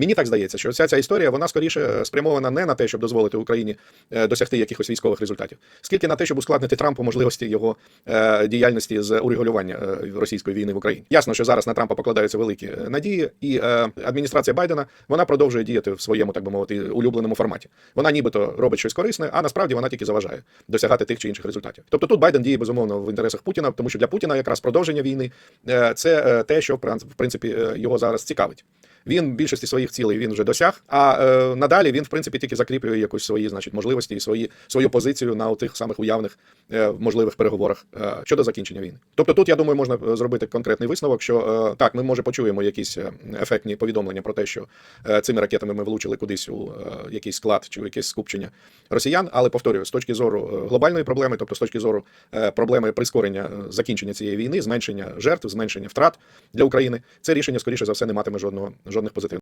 Мені так здається, що вся ця історія вона скоріше спрямована не на те, щоб дозволити Україні е, досягти якихось військових результатів, скільки на те, щоб ускладнити Трампу можливості його е, діяльності з урегулювання е, російської війни в Україні. Ясно, що зараз на Трампа покладаються великі надії, і адміністрація Байдена вона продовжує діяти в своєму, так би мовити, улюбленому форматі. Вона нібито робить щось корисне, а насправді вона тільки заважає досягати тих чи інших результатів. Тобто тут Байден діє безумовно в інтересах Путіна, тому що для Путіна якраз продовження війни це те, що в принципі його зараз цікавить. Він більшості своїх цілей він вже досяг. А е, надалі він, в принципі, тільки закріплює якусь свої, значить, можливості і свої свою позицію на тих самих уявних е, можливих переговорах е, щодо закінчення війни. Тобто, тут я думаю, можна е, зробити конкретний висновок, що е, так, ми може почуємо якісь е, ефектні повідомлення про те, що е, цими ракетами ми влучили кудись у е, якийсь склад чи у якесь скупчення росіян. Але повторюю, з точки зору е, глобальної проблеми, тобто з точки зору е, проблеми прискорення закінчення цієї війни, зменшення жертв, зменшення втрат для України, це рішення скоріше за все не матиме жодного жодних позитивних.